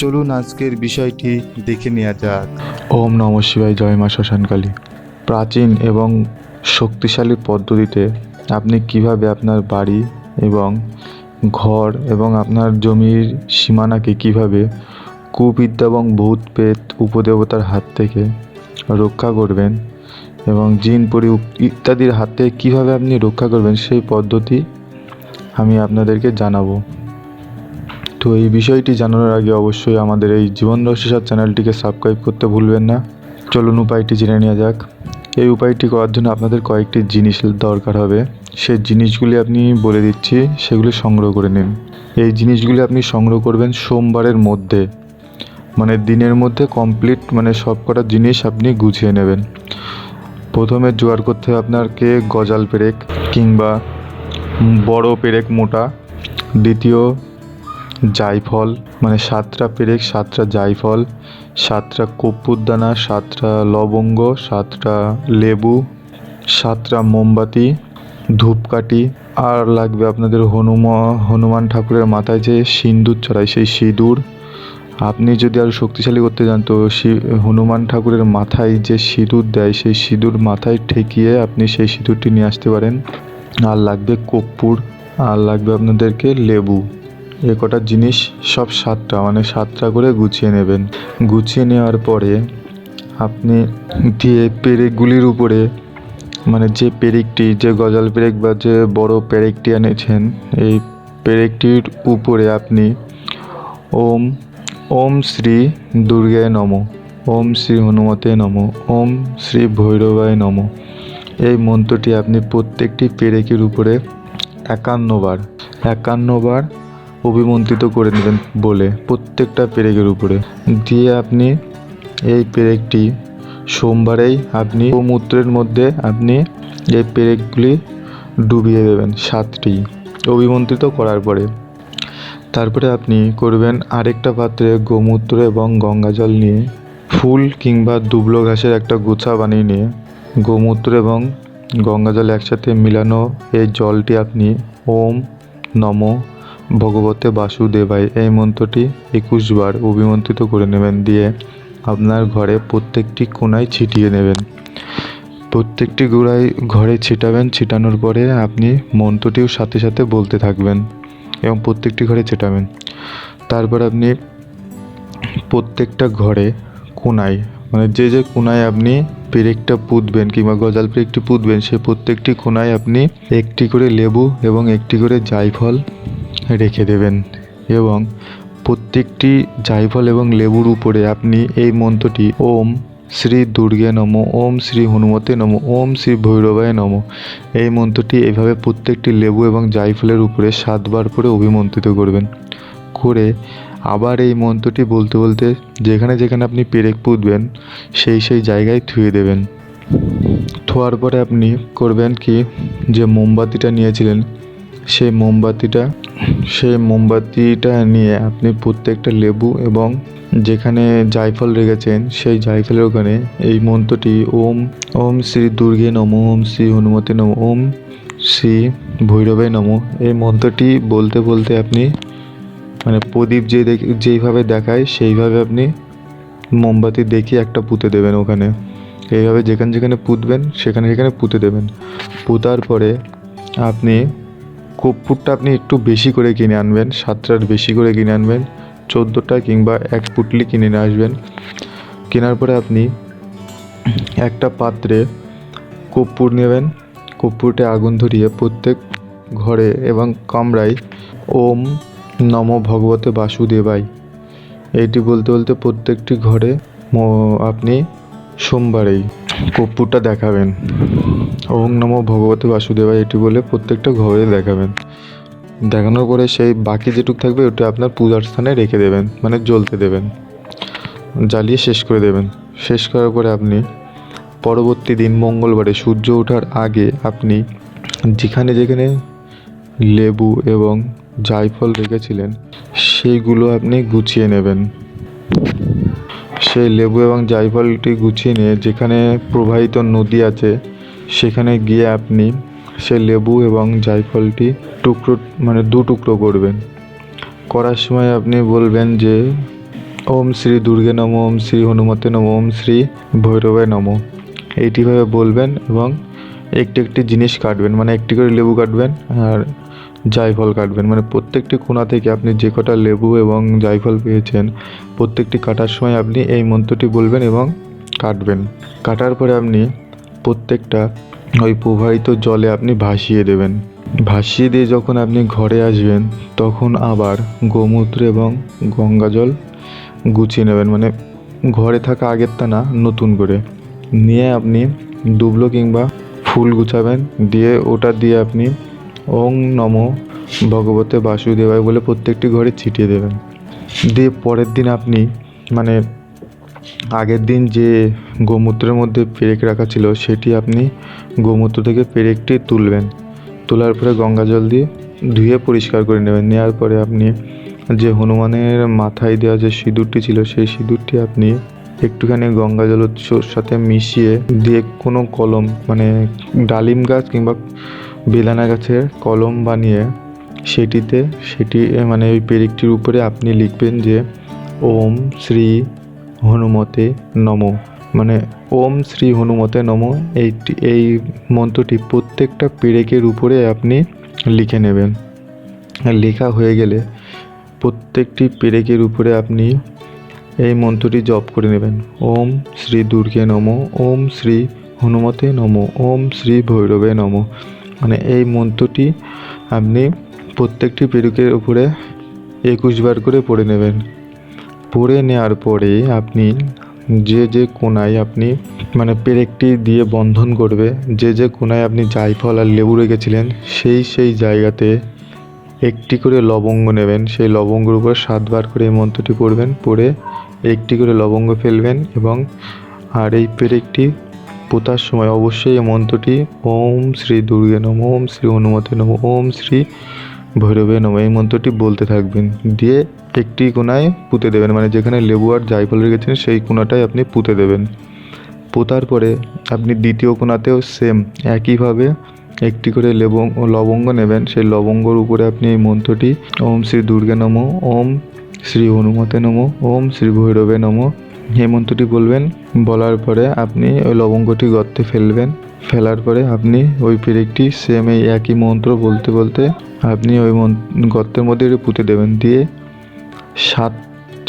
চলুন আজকের বিষয়টি দেখে নেওয়া যাক। ওম নম শিবায়, জয় মা শ্মশানকালী। প্রাচীন এবং শক্তিশালী পদ্ধতিতে আপনি কীভাবে আপনার বাড়ি এবং ঘর এবং আপনার জমির সীমানাকে কীভাবে কুবিদ্যা এবং ভূত পেত উপদেবতার হাত থেকে রক্ষা করবেন এবং জিন পরি ইত্যাদির হাত থেকে কীভাবে আপনি রক্ষা করবেন সেই পদ্ধতি আমি আপনাদেরকে জানাব। তো এই বিষয়টি জানানোর আগে অবশ্যই আমাদের এই জীবন রহস্য চ্যানেলটিকে সাবস্ক্রাইব করতে ভুলবেন না। চলুন উপায়টি জেনে নেওয়া যাক। এই উপায়টি করার জন্য আপনাদের কয়েকটি জিনিস দরকার হবে। সেই জিনিসগুলি আপনি বলে দিচ্ছি, সেগুলি সংগ্রহ করে নিন। এই জিনিসগুলি আপনি সংগ্রহ করবেন সোমবারের মধ্যে। মানে দিনের মধ্যে কমপ্লিট মানে সব কটা জিনিস আপনি গুছিয়ে নেবেন। প্রথমে জোগাড় করতে হবে আপনাকে গজাল পেরেক কিংবা বড় পেরেক মোটা। দ্বিতীয় জায়ফল মানে সাতটা পেরেক, সাতটা জায়ফল সাতটা কর্পূর দানা সাতটা লবঙ্গ, সাতটা লেবু, সাতটা মোমবাতি, ধূপকাঠি, আর লাগবে আপনাদের হনুমা, হনুমান ঠাকুরের মাথায় যে সিঁদুর চড়ায় সেই সিঁদুর। আপনি যদি আরও শক্তিশালী করতে চান তো হনুমান ঠাকুরের মাথায় যে সিঁদুর দেয়, সেই সিঁদুর মাথায় ঠেকিয়ে আপনি সেই সিঁদুরটি নিয়ে আসতে পারেন। আর লাগবে কর্পূর আর লাগবে আপনাদেরকে লেবু। এ কটা জিনিস সব সাতটা মানে সাতটা করে গুছিয়ে নেবেন। গুছিয়ে নেওয়ার পরে আপনি দিয়ে পেরেকগুলির উপরে মানে যে পেরেকটি, যে গজাল পেরেক বা যে বড় পেরেকটি এনেছেন, এই পেরেকটির উপরে আপনি ওম ওম শ্রী দুর্গায় নম, ওম শ্রী হনুমতে নম, ওম শ্রী ভৈরবায় নম। এই মন্ত্রটি আপনি প্রত্যেকটি পেরেকের উপরে একান্নবার একান্নবার অভিমন্ত্রিত করে নেবেন বলে প্রত্যেকটা পেরেকের উপরে। দিয়ে আপনি এই পেরেকটি সোমবারেই আপনি গোমূত্রের মধ্যে আপনি এই পেরেকগুলি ডুবিয়ে দেবেন সাতটি অভিমন্ত্রিত করার পরে। তারপরে আপনি করবেন আরেকটা পাত্রে গোমূত্র এবং গঙ্গা জল নিয়ে, ফুল কিংবা দুবলো ঘাসের একটা গোছা বানিয়ে নিয়ে, গোমূত্র এবং গঙ্গা জল একসাথে মিলানো এই জলটি আপনি ওম নম ভগবতে বাসুদেবায় এই মন্ত্রটি একুশ বার অভিমন্ত্রিত করে নেবেন। দিয়ে আপনার ঘরে প্রত্যেকটি কোনায় ছিটিয়ে নেবেন। প্রত্যেকটি গোড়ায় ঘরে ছিটাবেন। ছিটানোর পরে আপনি মন্ত্রটিও সাথে সাথে বলতে থাকবেন এবং প্রত্যেকটি ঘরে ছিটাবেন। তারপর আপনি প্রত্যেকটা ঘরে কোণায় মানে যে যে কোনায় আপনি পেরেকটা পুঁতবেন কিংবা গজাল পেরেকটি পুঁতবেন, সে প্রত্যেকটি কোণায় আপনি একটি করে লেবু এবং একটি করে জায়ফল রেখে দেবেন এবং প্রত্যেকটি জায়ফল এবং লেবুর উপরে আপনি এই মন্ত্রটি ওম শ্রী দুর্গে নম, ওম শ্রী হনুমতে নম, ওম শ্রী ভৈরবায় নম। এই মন্ত্রটি এভাবে প্রত্যেকটি লেবু এবং জাইফলের উপরে সাতবার করে অভিমন্ত্রিত করবেন। করে আবার এই মন্ত্রটি বলতে বলতে যেখানে যেখানে আপনি পেরেক পুঁতবেন, সেই সেই জায়গায় থুয়ে দেবেন। থোয়ার পরে আপনি করবেন কি? যে মোমবাতিটা নিয়েছিলেন, সেই মোমবাতিটা সেই মোমবাতিটা নিয়ে আপনি প্রত্যেকটা লেবু এবং যেখানে জায়ফল রেখেছেন, সেই জায়ফলের ওখানে এই মন্ত্রটি, ওম ওম শ্রী দুর্গে নম, ওম শ্রী হনুমতে নম, ওম শ্রী ভৈরবে নম। এই মন্ত্রটি বলতে বলতে আপনি মানে প্রদীপ যে যেইভাবে দেখায়, সেইভাবে আপনি মোমবাতি দেখিয়ে একটা পুঁতে দেবেন ওখানে। এইভাবে যেখানে যেখানে পুঁতবেন, সেখানে সেখানে পুঁতে দেবেন। পুঁতার পরে আপনি কর্পূরটা আপনি একটু বেশি করে কিনে আনবেন, সাতটার বেশি করে কিনে আনবেন, চোদ্দোটা কিংবা এক পুটলি কিনে নিয়ে আসবেন। কেনার পরে আপনি একটা পাত্রে কর্পূর নেবেন কর্পূরটা আগুন ধরিয়ে প্রত্যেক ঘরে এবং কামরায় ওম নম ভগবতে বাসুদেবাই এটি বলতে বলতে প্রত্যেকটি ঘরে আপনি সোমবারেই কর্পূরটা দেখাবেন। ওম নম ভগবতে বাসুদেবাই এটি বলে প্রত্যেকটা ঘরে দেখাবেন। দেখানোর পরে সেই বাকি যেটুক থাকবে, ওটা আপনার পূজার স্থানে রেখে দেবেন মানে জ্বলতে দেবেন। জ্বালিয়ে শেষ করে দেবেন। শেষ করার পরে আপনি পরবর্তী দিন মঙ্গলবারে সূর্য ওঠার আগে আপনি যেখানে যেখানে লেবু এবং জায়ফল রেখেছিলেন, সেইগুলো আপনি গুছিয়ে নেবেন। সেই লেবু এবং জায়ফলটি গুছিয়ে নিয়ে যেখানে প্রবাহিত নদী আছে, সেখানে গিয়ে আপনি সেই লেবু এবং জায়ফলটি টুকরো মানে দু টুকরো করবেন। করার সময় আপনি বলবেন যে, ওম শ্রী দুর্গে নম, ওম শ্রী হনুমতে নম, ওম শ্রী ভৈরবে নম। এইটিভাবে বলবেন এবং একটি একটি জিনিস কাটবেন মানে একটি করে লেবু কাটবেন আর জায়ফল কাটবেন। মানে প্রত্যেকটি কোণা থেকে আপনি যে কটা লেবু এবং জায়ফল পেয়েছেন, প্রত্যেকটি কাটার সময় আপনি এই মন্ত্রটি বলবেন এবং কাটবেন। কাটার পরে আপনি প্রত্যেকটা ওই প্রবাহিত জলে আপনি ভাসিয়ে দেবেন। ভাসিয়ে দিয়ে যখন আপনি ঘরে আসবেন, তখন আবার গোমূত্র এবং গঙ্গা জল গুছিয়ে নেবেন। মানে ঘরে থাকা আগেরটা না, নতুন করে। নিয়ে আপনি দুবলো কিংবা ফুল গুছাবেন। দিয়ে ওটা দিয়ে আপনি ওং নম। ভগবতে বাসুদেবায় বলে প্রত্যেকটি ঘরে ছিটিয়ে দেবেন। দিয়ে পরের দিন আপনি মানে আগের দিন যে গোমূত্রের মধ্যে পেরেক রাখা ছিল, সেটি আপনি গোমূত্র থেকে পেরেকটি তুলবেন। তোলার পরে গঙ্গা জল দিয়ে ধুয়ে পরিষ্কার করে নেবেন। নেওয়ার পরে আপনি যে হনুমানের মাথায় দেওয়া যে সিঁদুরটি ছিল, সেই সিঁদুরটি আপনি একটুখানি গঙ্গা জল উৎসর সাথে মিশিয়ে দিয়ে কোনো কলম মানে ডালিম গাছ কিংবা বেদানা গাছের কলম বানিয়ে সেটিতে সেটি মানে ওই পেরেকটির উপরে আপনি লিখবেন যে, ওম শ্রী হনুমতে নম। মানে ওম শ্রী হনুমতে নম এইটি, এই মন্ত্রটি প্রত্যেকটা পেরেকের উপরে আপনি লিখে নেবেন। লেখা হয়ে গেলে প্রত্যেকটি পেরেকের উপরে আপনি এই মন্ত্রটি জপ করে নেবেন। ওম শ্রী দুর্গে নম, ওম শ্রী হনুমতে নম, ওম শ্রী ভৈরবে নম। মানে এই মন্ত্রটি আপনি প্রত্যেকটি পেরুকের উপরে একুশ বার করে পড়ে নেবেন। পড়ে নেওয়ার পরে আপনি যে যে কোনায় আপনি মানে পেরেকটি দিয়ে বন্ধন করবে, যে যে কোনায় আপনি জায়ফল আর লেবু রেখেছিলেন, সেই সেই জায়গাতে একটি করে লবঙ্গ নেবেন। সেই লবঙ্গের উপর সাতবার করে এই মন্ত্রটি পড়বেন। পড়ে একটি করে লবঙ্গ ফেলবেন এবং আর এই পেরেকটি পোতার সময় অবশ্যই এই মন্ত্রটি ওম শ্রী দুর্গে নম, ওম শ্রী হনুমতে নম, ওম শ্রী ভৈরবে নম এই মন্ত্রটি বলতে থাকবেন। দিয়ে একটি কোনায় পুঁতে দেবেন মানে যেখানে লেবু আর জায়ফল রেখেছেন সেই কোনাটায় আপনি পুঁতে দেবেন। পোতার পরে আপনি দ্বিতীয় কোণাতেও সেম একইভাবে একটি করে লেবং লবঙ্গ নেবেন। সেই লবঙ্গর উপরে আপনি এই মন্ত্রটি ওম শ্রী দুর্গে নম, ওম শ্রী হনুমতে নম, ওম শ্রী ভৈরবে নম। এই মন্ত্রটি বলবেন, বলার পরে আপনি ওই লবঙ্গটি গর্তে ফেলবেন। ফেলার পরে আপনি ওই পেরেকটি সেম এই একই মন্ত্র বলতে বলতে আপনি ওই গর্তের মধ্যে একটু পুঁতে দেবেন। দিয়ে সাত,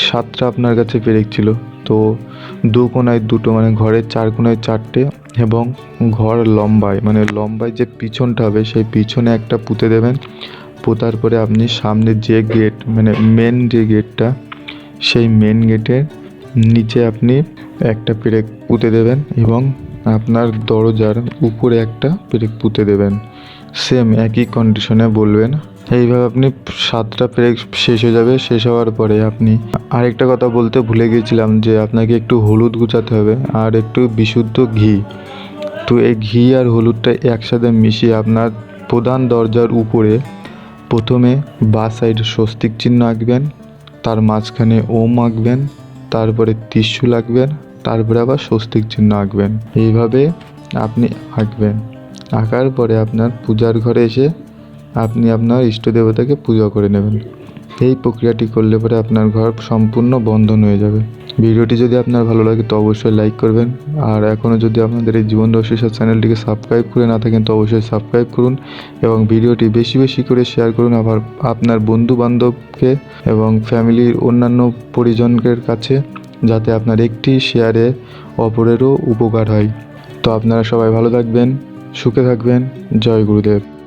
সাতটা আপনার কাছে পেরেক ছিল। তো দু কোনায় দুটো মানে ঘরের চার কোনায় চারটে এবং ঘর লম্বায় মানে লম্বায় যে পিছনটা হবে, সেই পিছনে একটা পুঁতে দেবেন। পোতার পরে আপনি সামনে যে গেট মানে মেন যে গেটটা সেই মেন গেটের নিচে আপনি একটা পেরেক পুঁতে দেবেন এবং আপনার দরজার উপরে একটা পেরেক পুঁতে দেবেন। সেম একই কন্ডিশনে বলবেন। এইভাবে আপনি সাতটা পেরেক শেষ হয়ে যাবে। শেষ হওয়ার পরে আপনি আরেকটা কথা বলতে ভুলে গিয়েছিলাম যে আপনাকে একটু হলুদ গুছাতে হবে আর একটু বিশুদ্ধ ঘি। তো এই ঘি আর হলুদটা একসাথে মিশিয়ে আপনার প্রধান দরজার উপরে প্রথমে বা সাইডে স্বস্তিক চিহ্ন আঁকবেন, তার মাঝখানে ওম আঁকবেন, তারপরে ত্রিশূল আঁকবেন, তারপরে আবার স্বস্তিক চিহ্ন আঁকবেন। এইভাবে আপনি আঁকবেন। আঁকার পরে আপনার পূজার ঘরে এসে আপনি আপনার ইষ্ট দেবতাকে পূজা করে নেবেন। এই প্রক্রিয়াটি করলে পরে আপনার ঘর সম্পূর্ণ বন্ধন হয়ে যাবে। ভিডিওটি যদি আপনার ভালো লাগে তো অবশ্যই লাইক করবেন। আর এখনও যদি আপনাদের এই জীবন রহস্য চ্যানেলটিকে সাবস্ক্রাইব করে না থাকেন তো অবশ্যই সাবস্ক্রাইব করুন এবং ভিডিওটি বেশি বেশি করে শেয়ার করুন আবার আপনার বন্ধু বান্ধবকে এবং ফ্যামিলির অন্যান্য পরিজনদের কাছে যাতে আপনার একটি শেয়ারে অপরেরও উপকার হয়। তো আপনারা সবাই ভালো থাকবেন, সুখে থাকবেন। জয় গুরুদেব।